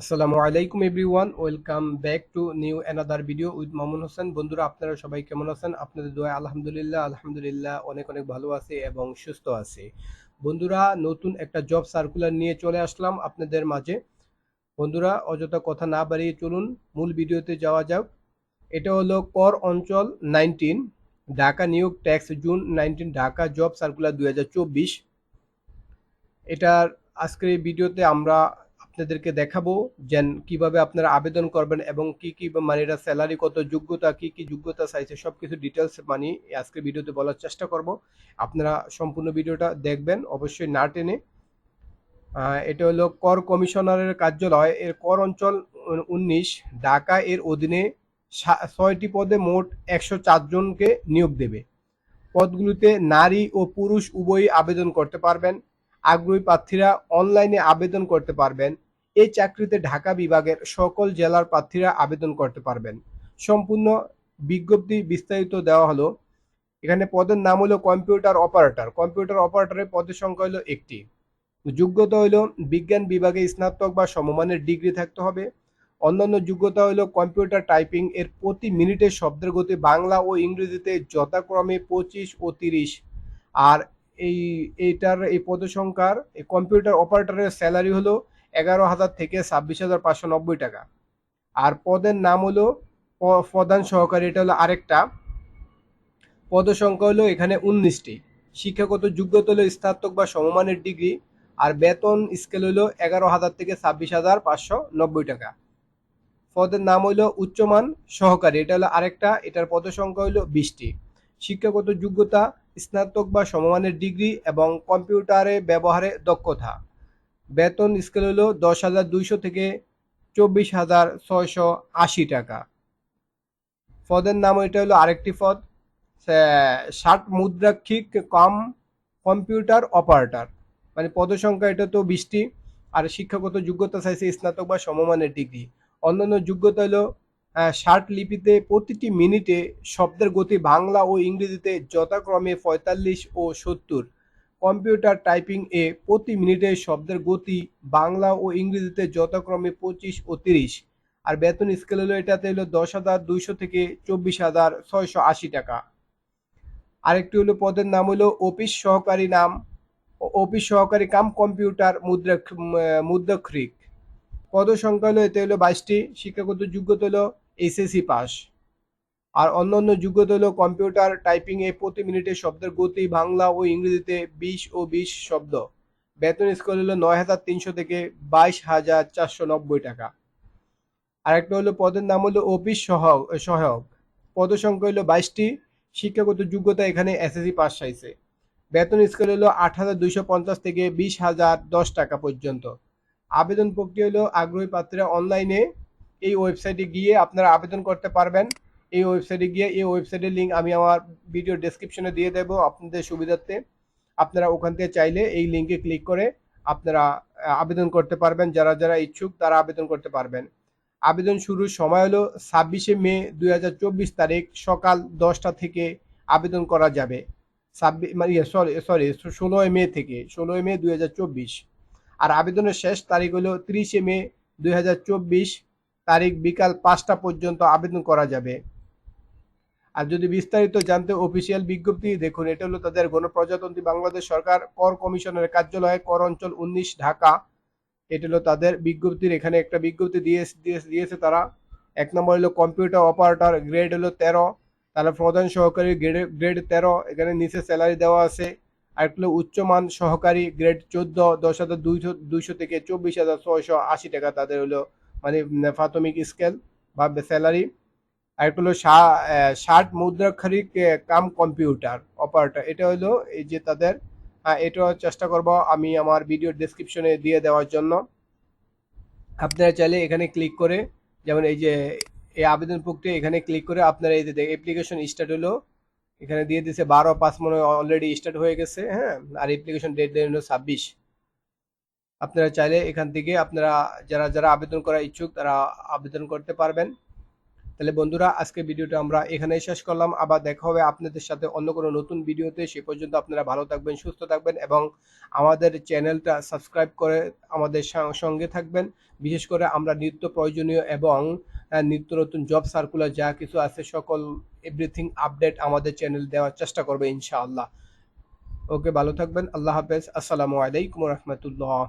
আসসালামু আলাইকুম everyone, welcome back to new another video with Mamun Hossain. বন্ধুরা, আপনারা সবাই কেমন আছেন? আপনাদের দোয়া আলহামদুলিল্লাহ আলহামদুলিল্লাহ অনেক অনেক ভালো আছে এবং সুস্থ আছে। বন্ধুরা, নতুন একটা জব সার্কুলার নিয়ে চলে আসলাম আপনাদের মাঝে। বন্ধুরা, অযথা কথা না বাড়িয়ে চলুন, মূল ভিডিওতে যাওয়া যাক। এটা হলো কর অঞ্চল নাইনটিন, ঢাকা নিয়োগ tax, June nineteen, Dhaka job circular দু হাজার চব্বিশ। এটার আজকের এই ভিডিওতে আমরা আপনাদেরকে দেখাবো যেন কীভাবে আপনারা আবেদন করবেন এবং কি কি মানে এটা স্যালারি কত, যোগ্যতা, কি কি যোগ্যতা চাইছে সব কিছু ডিটেলস মানে আজকে ভিডিওতে বলার চেষ্টা করব। আপনারা সম্পূর্ণ ভিডিওটা দেখবেন, অবশ্যই না টেনে। এটা হলো কর কমিশনারের কার্যালয়, এর কর অঞ্চল উনিশ, ঢাকা এর অধীনে ছয়টি পদে মোট একশো জনকে নিয়োগ দেবে। পদগুলিতে নারী ও পুরুষ উভয়ই আবেদন করতে পারবেন। আগ্রহী প্রার্থীরা অনলাইনে আবেদন করতে পারবেন। এই চাকরিতে ঢাকা বিভাগের সকল জেলার প্রার্থীরা আবেদন করতে পারবেন। সম্পূর্ণ বিজ্ঞপ্তি বিস্তারিত দেওয়া হলো। এখানে পদের নাম হলো কম্পিউটার অপারেটর। কম্পিউটার অপারেটরের পদের সংখ্যা হলো একটি। যোগ্যতা হলো বিজ্ঞান বিভাগে স্নাতক বা সমমানের ডিগ্রি থাকতে হবে। অন্যান্য যোগ্যতা হলো কম্পিউটার টাইপিং এর প্রতি মিনিটে শব্দের গতি বাংলা ও ইংরেজিতে যথাক্রমে পঁচিশ ও তিরিশ। আর এই এইটার এই পদসংখ্যার কম্পিউটার অপারেটরের স্যালারি হলো এগারো হাজার থেকে ছাব্বিশ হাজার পাঁচশো নব্বই টাকা। আর পদের নাম হলো প্রধান সহকারী, এটা হলো আরেকটা। পদসংখ্যা হলো এখানে উনিশটি। শিক্ষাগত যোগ্যতা হলো স্নাতক বা সমমানের ডিগ্রি, আর বেতন স্কেল হলো এগারো হাজার থেকে ছাব্বিশ হাজার পাঁচশো নব্বই টাকা। পদের নাম হলো উচ্চমান সহকারী, এটা হলো আরেকটা। এটার পদসংখ্যা হলো বিশটি। শিক্ষাগত যোগ্যতা, স্নাতক বা সমমানের ডিগ্রি এবং কম্পিউটারে ব্যবহারে দক্ষতা। বেতন স্কেল হলো দশ হাজার দুইশো থেকে চব্বিশ হাজার ছয়শো আশি টাকা। পদের নাম এটা হলো আরেকটি পদ ষাট মুদ্রাক্ষিক কম কম্পিউটার অপারেটর। মানে পদসংখ্যা এটা তো বিশটি, আর শিক্ষাগত যোগ্যতা চাইছে স্নাতক বা সমমানের ডিগ্রি। অন্যান্য যোগ্যতা হলো ষাট লিপিতে প্রতিটি মিনিটে শব্দের গতি বাংলা ও ইংরেজিতে যথাক্রমে পঁয়তাল্লিশ ও সত্তর। কম্পিউটার টাইপিং এ প্রতি মিনিটে শব্দের গতি বাংলা ও ইংরেজিতে যথাক্রমে পঁচিশ ও তিরিশ। আর বেতন স্কেল হলো এটাতে হলো দশ হাজার দুইশো থেকে চব্বিশ হাজার ছয়শো আশি টাকা। আরেকটি হলো পদের নাম হলো অফিস সহকারী নাম, অফিস সহকারী কাম কম্পিউটার মুদ্রা মুদ্রাক্ষরিক। পদ সংখ্যা হলো এতে হলো বাইশটি, শিক্ষাগত যোগ্যতা হলো এইচএসসি পাস। আর অন্যান্য যোগ্যতা হলো কম্পিউটার টাইপিং এ প্রতি মিনিটে শব্দের গতি বাংলা ও ইংরেজিতে বিশ ও বিশ শব্দ। বেতন স্কেল হলো নয় হাজার তিনশো থেকে বাইশ হাজার চারশো নব্বই টাকা। আরেকটা হলো পদের নাম হলো অফিস সহায়ক সহায়ক। পদ সংখ্যা হলো বাইশটি। শিক্ষাগত যোগ্যতা এখানে এসএসসি পাস চাইছে বেতন স্কেল হলো আট হাজার দুইশো পঞ্চাশ থেকে বিশ হাজার দশ টাকা পর্যন্ত। আবেদন প্রক্রিয়া হলো আগ্রহী প্রার্থীরা অনলাইনে এই ওয়েবসাইটে গিয়ে আপনারা আবেদন করতে পারবেন। এই ওয়েবসাইটে গিয়ে, এই ওয়েবসাইটের লিঙ্ক আমি আমার ভিডিও ডেসক্রিপশনে দিয়ে দেবো আপনাদের সুবিধার্থে। আপনারা ওখান থেকে চাইলে এই লিঙ্কে ক্লিক করে আপনারা আবেদন করতে পারবেন। যারা যারা ইচ্ছুক, তারা আবেদন করতে পারবেন। আবেদন শুরুর সময় হলো ছাব্বিশে মে দুই হাজার চব্বিশ তারিখ সকাল দশটা থেকে আবেদন করা যাবে। ছাব্বিশ মানে সরি সরি ষোলোই মে থেকে, ষোলোই মে দুই হাজার চব্বিশ। আর আবেদনের শেষ তারিখ হলো তিরিশে মে দুই হাজার চব্বিশ, তারিখ বিকাল পাঁচটা পর্যন্ত আবেদন করা যাবে। আর যদি বিস্তারিত জানতে অফিসিয়াল বিজ্ঞপ্তি, দেখুন, এটা হলো তাদের গণপ্রজাতন্ত্রী বাংলাদেশ সরকার কর কমিশনের কার্যালয়, কর অঞ্চল উনিশ, ঢাকা। এটা হলো তাদের বিজ্ঞপ্তির, এখানে একটা বিজ্ঞপ্তি দিয়ে দিয়ে- দিয়েছে তারা। এক নম্বর হলো কম্পিউটার অপারেটর গ্রেড হলো তেরো। তাহলে প্রধান সহকারী গ্রেড গ্রেড তেরো। এখানে নিচে স্যালারি দেওয়া আছে। আর একটা হলো উচ্চমান সহকারী গ্রেড চোদ্দ, দশ হাজার দুইশো দুইশো থেকে চব্বিশ হাজার ছয়শো আশি টাকা তাদের হলো মানে প্রাথমিক স্কেল বা স্যালারি আর একটা হলো ষাট মুদ্রাক্ষরিক কাম কম্পিউটার অপারেটর। এটা হলো এই যে তাদের এটাও চেষ্টা করব আমি আমার ভিডিও ডেসক্রিপশনে দিয়ে দেওয়ার জন্য। আপনারা চাইলে এখানে ক্লিক করে, যেমন এই যে, এই আবেদন প্রক্রিয়া এখানে ক্লিক করে আপনারা এই যে অ্যাপ্লিকেশন স্টার্ট হলো। এখানে দিয়ে দিছে বারো পাঁচ মনে অলরেডি স্টার্ট হয়ে গেছে হ্যাঁ? আর অ্যাপ্লিকেশন ডেট দেন হলো ছাব্বিশ। আপনারা চাইলে এখান থেকে আপনারা, যারা যারা আবেদন করা ইচ্ছুক তারা আবেদন করতে পারবেন। তাহলে বন্ধুরা আজকে ভিডিওটা আমরা এখানেই শেষ করলাম। আবার দেখা হবে আপনাদের সাথে অন্য কোনো নতুন ভিডিওতে। সে পর্যন্ত আপনারা ভালো থাকবেন, সুস্থ থাকবেন এবং আমাদের চ্যানেলটা সাবস্ক্রাইব করে আমাদের সঙ্গে থাকবেন। বিশেষ করে আমরা নিত্য প্রয়োজনীয় এবং নিত্য নতুন জব সার্কুলার যা কিছু আছে, সকল এভরিথিং আপডেট আমাদের চ্যানেল দেওয়ার চেষ্টা করবে ইনশাআল্লাহ। ওকে, ভালো থাকবেন। আল্লাহ হাফেজ। আসসালামু আলাইকুম রহমতুল্লাহ।